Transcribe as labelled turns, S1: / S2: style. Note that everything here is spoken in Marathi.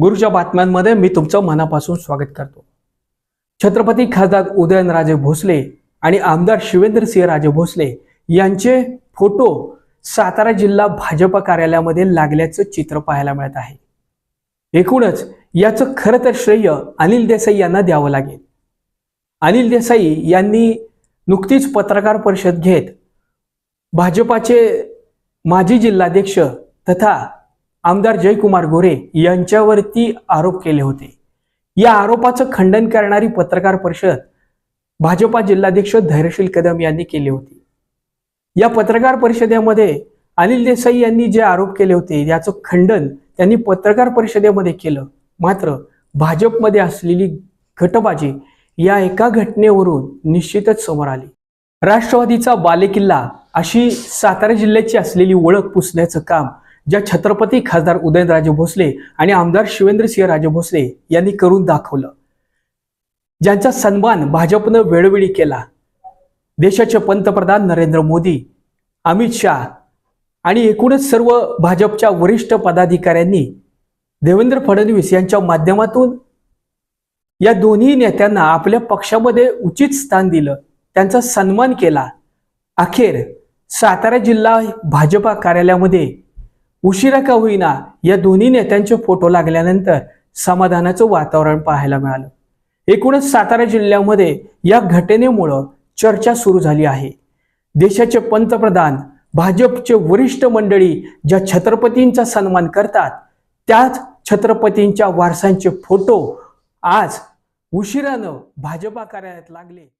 S1: गुरुच्या बातम्यांमध्ये मी तुमचं मनापासून स्वागत करतो. छत्रपती खासदार उदयनराजे भोसले आणि आमदार शिवेंद्रसिंह राजे भोसले यांचे फोटो सातारा जिल्हा भाजप कार्यालयामध्ये लागल्याचं चित्र पाहायला मिळत आहे. एकूणच याचं खरं तर श्रेय अनिल देसाई यांना द्यावं लागेल. अनिल देसाई यांनी नुकतीच पत्रकार परिषद घेत भाजपाचे माजी जिल्हाध्यक्ष तथा आमदार जयकुमार गोरे यांच्यावरती आरोप केले होते. या आरोपाचं खंडन करणारी पत्रकार परिषद भाजपा जिल्हाध्यक्ष धैर्यशील कदम यांनी केली होती. या पत्रकार परिषदेमध्ये अनिल देसाई यांनी जे आरोप केले होते याचं खंडन त्यांनी पत्रकार परिषदेमध्ये केलं. मात्र भाजपमध्ये असलेली घटबाजी या एका घटनेवरून निश्चितच समोर आली. राष्ट्रवादीचा बालेकिल्ला अशी सातारा जिल्ह्याची असलेली ओळख पुसण्याचं काम ज्या छत्रपती खासदार उदयनराजे भोसले आणि आमदार शिवेंद्रसिंह राजे भोसले यांनी करून दाखवलं. ज्यांचा सन्मान भाजपनं वेळोवेळी केला. देशाचे पंतप्रधान नरेंद्र मोदी अमित शहा आणि एकूणच सर्व भाजपच्या वरिष्ठ पदाधिकाऱ्यांनी देवेंद्र फडणवीस यांच्या माध्यमातून या दोन्ही नेत्यांना आपल्या पक्षामध्ये उचित स्थान दिलं. त्यांचा सन्मान केला. अखेर सातारा जिल्हा भाजपा कार्यालयामध्ये उशिरा का होईना या दोन्ही नेत्यांचे फोटो लागल्यानंतर समाधानाचं वातावरण पाहायला मिळालं. एकूणच सातारा जिल्ह्यामध्ये या घटनेमुळं चर्चा सुरू झाली आहे. देशाचे पंतप्रधान भाजपचे वरिष्ठ मंडळी ज्या छत्रपतींचा सन्मान करतात त्याच छत्रपतींच्या वारसांचे फोटो आज उशिरानं भाजपा कार्यालयात लागले.